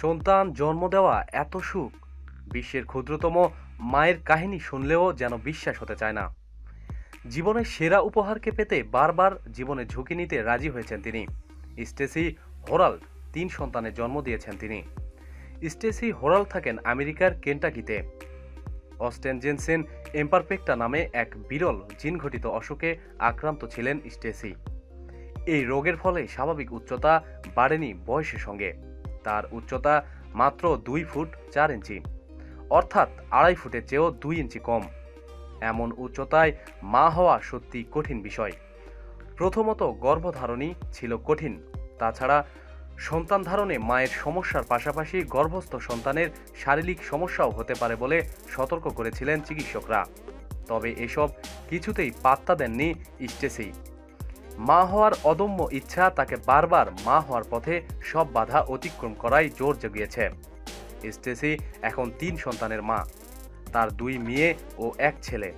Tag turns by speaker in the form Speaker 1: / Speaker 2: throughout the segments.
Speaker 1: সন্তান জন্ম দেওয়া এত সুখ। বিশ্বের ক্ষুদ্রতম মায়ের কাহিনী শুনলেও যেন বিশ্বাস হতে চায় না। জীবনের সেরা উপহারকে পেতে বারবার জীবনে ঝুঁকি নিতে রাজি হয়েছেন তিনি। স্টেসি হোরাল তিন সন্তানের জন্ম দিয়েছেন তিনি। স্টেসি হোরাল থাকেন আমেরিকার কেন্টাকিতে। অস্টেন জেনসেন এম্পারপেক্টা নামে এক বিরল জিনঘটিত অসুখে আক্রান্ত ছিলেন স্টেসি। এই রোগের ফলে স্বাভাবিক উচ্চতা বাড়েনি বয়সের সঙ্গে। তার উচ্চতা মাত্র দুই ফুট চার ইঞ্চি, অর্থাৎ আড়াই ফুটের চেয়েও দুই ইঞ্চি কম। এমন উচ্চতায় মা হওয়া সত্যি কঠিন বিষয়। প্রথমত গর্ভধারণই ছিল কঠিন। তাছাড়া সন্তান ধারণে মায়ের সমস্যার পাশাপাশি গর্ভস্থ সন্তানের শারীরিক সমস্যাও হতে পারে বলে সতর্ক করেছিলেন চিকিৎসকরা। তবে এসব কিছুতেই পাত্তা দেননি স্টেসি মা হওয়ার অদম্য ইচ্ছা তাকে বারবার মা হওয়ার পথে সব বাধা অতিক্রম করাই জোর জগিয়েছে। স্টেসি এখন তিন সন্তানের মা। তার দুই মেয়ে ও এক ছেলে।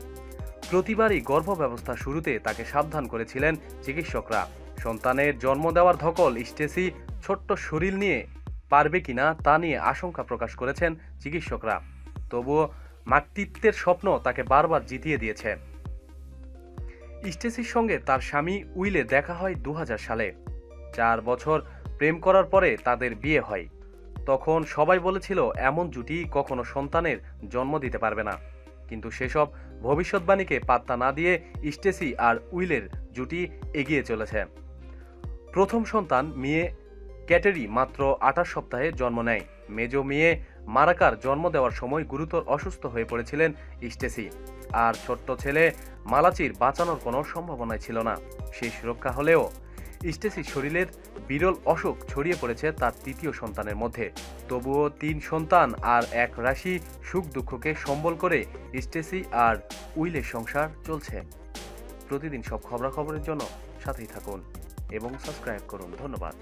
Speaker 1: প্রতিবারই গর্ভ ব্যবস্থা শুরুতে তাকে সাবধান করেছিলেন চিকিৎসকরা। সন্তানের জন্ম দেওয়ার ধকল স্টেসি ছোট্ট শরীর নিয়ে পারবে কিনা তা নিয়ে আশঙ্কা প্রকাশ করেছেন চিকিৎসকরা। তবুও মাতৃত্বের স্বপ্ন তাকে বারবার জিতিয়ে দিয়েছে। স্টেসির সঙ্গে তার স্বামী উইলে দেখা হয় দু হাজার সালে। চার বছর প্রেম করার পরে তাদের বিয়ে হয়। তখন সবাই বলেছিল, এমন জুটি কখনো সন্তানের জন্ম দিতে পারবে না। কিন্তু সেসব ভবিষ্যৎবাণীকে পাত্তা না দিয়ে স্টেসি আর উইলের জুটি এগিয়ে চলেছে। প্রথম সন্তান মেয়ে ক্যাটেরি মাত্র আঠাশ সপ্তাহে জন্ম নেয়। মেজ মেয়ে মারাকার জন্ম দেওয়ার সময় গুরুতর অসুস্থ হয়ে পড়েছিলেন স্টেসি আর ছোট্ট ছেলে মালাচির বাঁচানোর কোনো সম্ভাবনাই ছিল না। সেই সুরক্ষা হলেও স্টেসির শরীরের বিরল অসুখ ছড়িয়ে পড়েছে তার তৃতীয় সন্তানের মধ্যে। তবুও তিন সন্তান আর এক রাশি সুখ দুঃখকে সম্বল করে স্টেসি আর উইলের সংসার চলছে। প্রতিদিন সব খবরাখবরের জন্য সাথেই থাকুন এবং সাবস্ক্রাইব করুন। ধন্যবাদ।